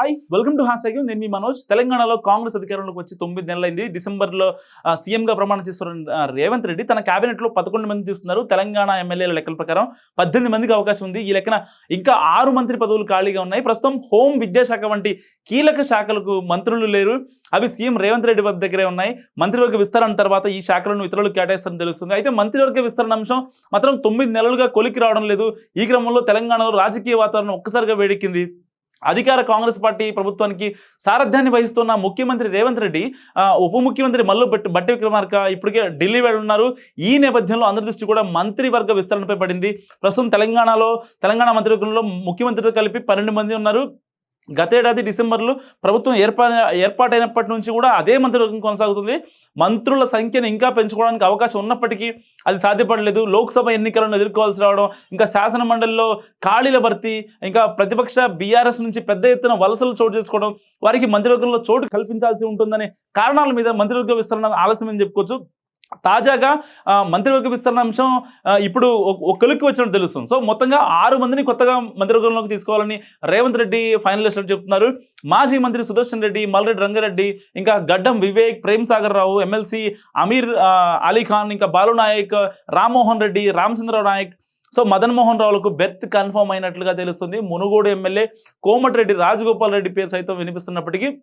Hi welcome to hash నేను మీ మనోజ్. తెలంగాణలో కాంగ్రెస్ అధికారంలోకి వచ్చి తొమ్మిది నెలలైంది. డిసెంబర్లో సీఎంగా ప్రమాణం చేస్తున్న రేవంత్ రెడ్డి తన క్యాబినెట్లో పదకొండు మంది తీస్తున్నారు. తెలంగాణ ఎమ్మెల్యేల లెక్కల ప్రకారం పద్దెనిమిది మందికి అవకాశం ఉంది. ఈ లెక్కన ఇంకా ఆరు మంత్రి పదవులు ఖాళీగా ఉన్నాయి. ప్రస్తుతం హోం విద్యాశాఖ వంటి కీలక శాఖలకు మంత్రులు లేరు. అవి సీఎం రేవంత్ రెడ్డి వద్ద దగ్గరే ఉన్నాయి. మంత్రివర్గ విస్తరణ తర్వాత ఈ శాఖలను ఇతరులకు కేటాయిస్తారని తెలుస్తుంది. అయితే మంత్రివర్గ విస్తరణ అంశం మాత్రం తొమ్మిది నెలలుగా కొలికి రావడం లేదు. ఈ క్రమంలో తెలంగాణలో రాజకీయ వాతావరణం ఒక్కసారిగా వేడెక్కింది. అధికార కాంగ్రెస్ పార్టీ ప్రభుత్వానికి సారథ్యాన్ని వహిస్తున్న ముఖ్యమంత్రి రేవంత్ రెడ్డి ఉప ముఖ్యమంత్రి మల్లు బట్టి బట్టి విక్రమార్క ఇప్పటికే ఢిల్లీ ఉన్నారు ఈ నేపథ్యంలో అందరి దృష్టి కూడా మంత్రివర్గ విస్తరణపై పడింది. ప్రస్తుతం తెలంగాణలో తెలంగాణ మంత్రివర్గంలో ముఖ్యమంత్రితో కలిపి పన్నెండు మంది ఉన్నారు. గతేడాది డిసెంబర్లో ప్రభుత్వం ఏర్పా ఏర్పాటైనప్పటి నుంచి కూడా అదే మంత్రివర్గం కొనసాగుతుంది. మంత్రుల సంఖ్యను ఇంకా పెంచుకోవడానికి అవకాశం ఉన్నప్పటికీ అది సాధ్యపడలేదు. లోక్సభ ఎన్నికలను ఎదుర్కోవాల్సి రావడం ఇంకా శాసన మండలిలో ఖాళీల భర్తీ ఇంకా ప్రతిపక్ష బీఆర్ఎస్ నుంచి పెద్ద ఎత్తున వలసలు చోటు చేసుకోవడం వారికి మంత్రివర్గంలో చోటు కల్పించాల్సి ఉంటుందనే కారణాల మీద మంత్రివర్గ విస్తరణ ఆలస్యమని చెప్పుకోవచ్చు. తాజాగా మంత్రివర్గ విస్తరణ అంశం ఇప్పుడు ఒక- వచ్చినట్టు తెలుస్తుంది. సో మొత్తంగా ఆరు మందిని కొత్తగా మంత్రివర్గంలోకి తీసుకోవాలని రేవంత్ రెడ్డి ఫైనలిస్ట్ చెప్తున్నారు. మాజీ మంత్రి సుదర్శన్ రెడ్డి మల్రెడ్డి రంగారెడ్డి ఇంకా గడ్డం వివేక్ ప్రేమ్ సాగర్ రావు ఎమ్మెల్సీ అమీర్ అలీఖాన్ అలీ ఖాన్ ఇంకా బాలు నాయక్ రామ్మోహన్ రెడ్డి రామచంద్రరావు నాయక్. సో మదన్ మోహన్ రావులకు బెర్త్ కన్ఫర్మ్ అయినట్లుగా తెలుస్తుంది. మునుగోడు ఎమ్మెల్యే కోమటిరెడ్డి రాజగోపాల్ రెడ్డి పేరు సైతం వినిపిస్తున్నప్పటికీ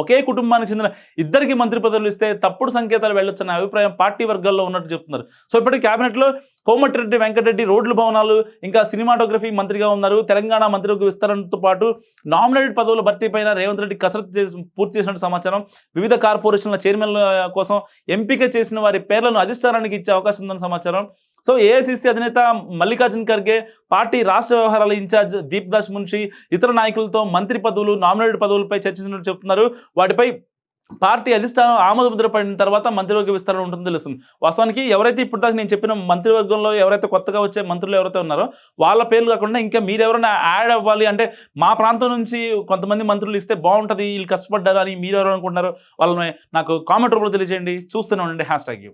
ఒకే కుటుంబానికి చెందిన ఇద్దరికి మంత్రి పదవులు ఇస్తే తప్పుడు సంకేతాలు వెళ్ళొచ్చన్న అభిప్రాయం పార్టీ వర్గాల్లో ఉన్నట్టు చెప్తున్నారు. సో ఇప్పటికి కేబినెట్లో కోమటిరెడ్డి వెంకటరెడ్డి రోడ్లు భవనాలు ఇంకా సినిమాటోగ్రఫీ మంత్రిగా ఉన్నారు. తెలంగాణ మంత్రివర్గ విస్తరణతో పాటు నామినేటెడ్ పదవుల భర్తీ పైన రేవంత్ రెడ్డి కసరత్తు చేసి పూర్తి చేసినట్టు సమాచారం. వివిధ కార్పొరేషన్ల చైర్మన్ల కోసం ఎంపిక చేసిన వారి పేర్లను అధిష్టానానికి ఇచ్చే అవకాశం ఉందని సమాచారం. సో ఏఐసిసి అధినేత మల్లికార్జున్ ఖర్గే పార్టీ రాష్ట్ర వ్యవహారాల ఇన్ఛార్జ్ దీప్ దాస్ మున్షి ఇతర నాయకులతో మంత్రి పదవులు నామినేటెడ్ పదవులపై చర్చించినట్టు చెప్తున్నారు. వాటిపై పార్టీ అధిష్టానం ఆమోద ముద్ర పడిన తర్వాత మంత్రివర్గ విస్తరణ ఉంటుందని తెలుస్తుంది. వాస్తవానికి ఎవరైతే ఇప్పుడు దాకా నేను చెప్పిన మంత్రివర్గంలో ఎవరైతే కొత్తగా వచ్చే మంత్రులు ఎవరైతే ఉన్నారో వాళ్ళ పేర్లు కాకుండా ఇంకా మీరు ఎవరైనా యాడ్ అవ్వాలి అంటే మా ప్రాంతం నుంచి కొంతమంది మంత్రులు ఇస్తే బాగుంటుంది వీళ్ళు కష్టపడ్డారు అని మీరు ఎవరు అనుకుంటున్నారు వాళ్ళని నాకు కామెంట్ రూపంలో తెలియజేయండి. చూస్తూనే ఉండండి. Hashtag U.